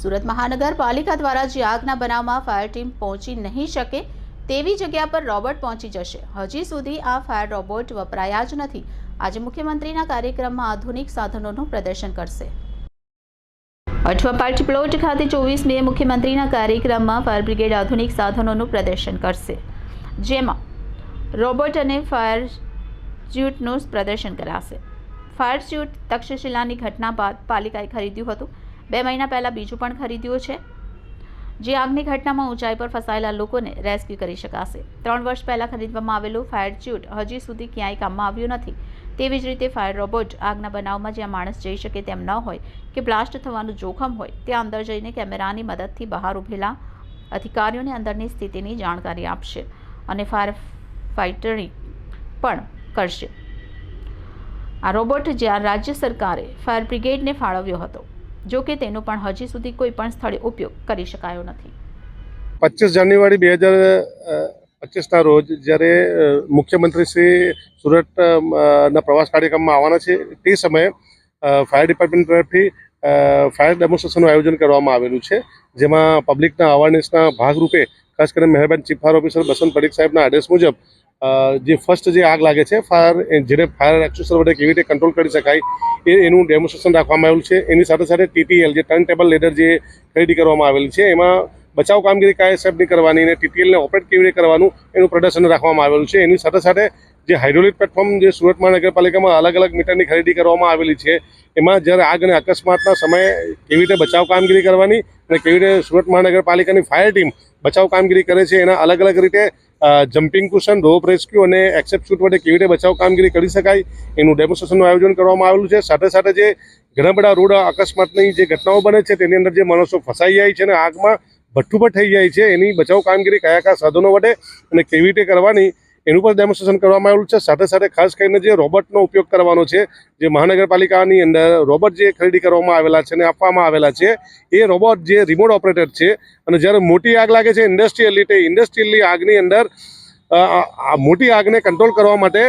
સુરત મહાનગરપાલિકા દ્વારા જે આગના બનાવમાં ફાયર ટીમ પહોંચી નહીં શકે તેવી જગ્યા પર રોબોટ પહોંચી જશે. હજી સુધી આ ફાયર રોબોટ વપરાયા જ નથી. આજે મુખ્યમંત્રીના કાર્યક્રમમાં આધુનિક સાધનોનું પ્રદર્શન કરશે. અઠવા પ્લોટ ખાતે ચોવીસ મે મુખ્યમંત્રીના કાર્યક્રમમાં ફાયર બ્રિગેડ આધુનિક સાધનોનું પ્રદર્શન કરશે, જેમાં રોબોટ અને ફાયર સ્યુટનું પ્રદર્શન કરાશે. ફાયર સ્યુટ તક્ષશિલાની ઘટના બાદ પાલિકાએ ખરીદ્યું હતું. બે મહિના પહેલાં બીજું પણ ખરીદ્યું છે. જે આગની ઘટનામાં ઊંચાઈ પર ફસાયેલા લોકોને રેસ્ક્યુ કરી શકાશે. ત્રણ વર્ષ પહેલાં ખરીદવામાં આવેલું ફાયર ચ્યુટ હજી સુધી ક્યાંય કામમાં આવ્યું નથી. તેવી જ રીતે ફાયર રોબોટ આગના બનાવમાં જ્યાં માણસ જઈ શકે તેમ ન હોય કે બ્લાસ્ટ થવાનું જોખમ હોય, ત્યાં અંદર જઈને કેમેરાની મદદથી બહાર ઊભેલા અધિકારીઓને અંદરની સ્થિતિની જાણકારી આપશે અને ફાયર ફાઇટરી પણ કરશે. આ રોબોટ જ્યાં રાજ્ય સરકારે ફાયર બ્રિગેડને ફાળવ્યો હતો. જો કે તેનો પણ હજી સુધી કોઈ પણ સ્થળે ઉપયોગ કરી શકાયો નથી. પચીસ જાન્યુઆરી બે હજાર પચીસના રોજ જ્યારે મુખ્યમંત્રી શ્રી સુરત ના પ્રવાસ કાર્યક્રમમાં આવવાના છે, તે સમયે ફાયર ડિપાર્ટમેન્ટ તરફથી ફાયર ડેમોન્સ્ટ્રેશનનું આયોજન કરવામાં આવેલું છે, જેમાં પબ્લિકના અવેરનેસના ભાગરૂપે, ખાસ કરીને મહેરબાન chief fire officer Basant Padik સાહેબના આદેશ મુજબ જે ફર્સ્ટ જે આગ લાગે છે ફાયર જેને ફાયર એક્સ્યુસર વડે કેવી રીતે કંટ્રોલ કરી શકાય, એ એનું ડેમોન્સ્ટ્રેશન રાખવામાં આવેલું છે. એની સાથે સાથે ટીટીએલ જે ટર્ન ટેબલ લેડર જે ખરીદી કરવામાં આવેલી છે, એમાં બચાવ કામગીરી કયા હિસાબની કરવાની અને ટીટીએલને ઓપરેટ કેવી રીતે કરવાનું, એનું પ્રદર્શન રાખવામાં આવેલું છે. એની સાથે સાથે જે હાઇડ્રોલિક પ્લેટફોર્મ જે સુરત મહાનગરપાલિકામાં અલગ અલગ મીટરની ખરીદી કરવામાં આવેલી છે, એમાં જ્યારે આગ અને અકસ્માતના સમયે કેવી રીતે બચાવ કામગીરી કરવાની અને કેવી રીતે સુરત મહાનગરપાલિકાની ફાયર ટીમ બચાવ કામગીરી કરે છે, એના અલગ અલગ રીતે જમ્પિંગ કુશન, રોપ રેસ્ક્યુ અને એક્સેપ્ટ શૂટ વડે કેવી રીતે બચાવ કામગીરી કરી શકાય એનું ડેમોન્સ્ટ્રેશનનું આયોજન કરવામાં આવેલું છે. સાથે સાથે જે ઘણા બધા રોડ અકસ્માતની જે ઘટનાઓ બને છે, તેની અંદર જે માણસો ફસાઈ જાય છે અને આગમાં ભઠ્ઠું પર થઈ જાય છે. એની બચાવ કામગીરી કયા કયા સાધનો વડે અને કેવી રીતે કરવાની એનું પણ ડેમોન્સ્ટ્રેશન કરવામાં આવેલું છે. સાથે સાથે ખાસ કરીને જે રોબોટનો ઉપયોગ કરવાનો છે, જે મહાનગરપાલિકાની અંદર રોબોટ જે ખરીદી કરવામાં આવેલા છે અને આપવામાં આવેલા છે, એ રોબોટ જે રિમોટ ઓપરેટેડ છે અને જ્યારે મોટી આગ લાગે છે ઇન્ડસ્ટ્રીયલી તે ઇન્ડસ્ટ્રીયલની આગની અંદર મોટી આગને કંટ્રોલ કરવા માટે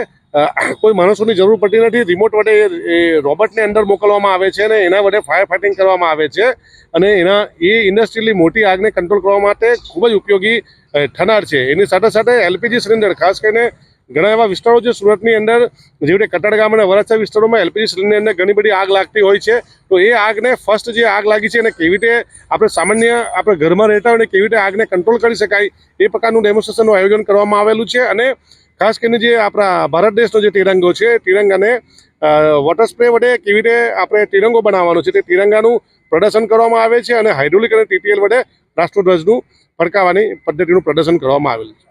કોઈ માણસોની જરૂર પડતી નથી. રિમોટ વડે એ રોબોટને અંદર મોકલવામાં આવે છે અને એના વડે ફાયર ફાઇટિંગ કરવામાં આવે છે અને એના, એ ઇન્ડસ્ટ્રીયલી મોટી આગને કંટ્રોલ કરવા માટે ખૂબ જ ઉપયોગી થનાર છે. એની સાથે સાથે એલપીજી સિલિન્ડર, ખાસ કરીને ઘણા એવા વિસ્તારો છે સુરતની અંદર જેવી રીતે કટાડગામ અને વરાછા વિસ્તારોમાં એલપીજી સિલિન્ડરની અંદર ઘણી બધી આગ લાગતી હોય છે. તો એ આગને ફર્સ્ટ જે આગ લાગી છે એને કેવી રીતે આપણે સામાન્ય આપણે ઘરમાં રહેતા હોય કેવી રીતે આગને કંટ્રોલ કરી શકાય, એ પ્રકારનું ડેમોન્સ્ટ્રેશનનું આયોજન કરવામાં આવેલું છે. અને ખાસ કરીને જે આપણા ભારત દેશનો જે તિરંગો છે, તિરંગાને વોટર સ્પ્રે વડે કેવી રીતે આપણે તિરંગો બનાવવાનો છે તે તિરંગાનું પ્રદર્શન કરવામાં આવે છે અને હાઇડ્રોલિક અને ટીટીએલ વડે રાષ્ટ્રધ્વજનું ફરકાવવાની પદ્ધતિનું પ્રદર્શન કરવામાં આવેલું છે.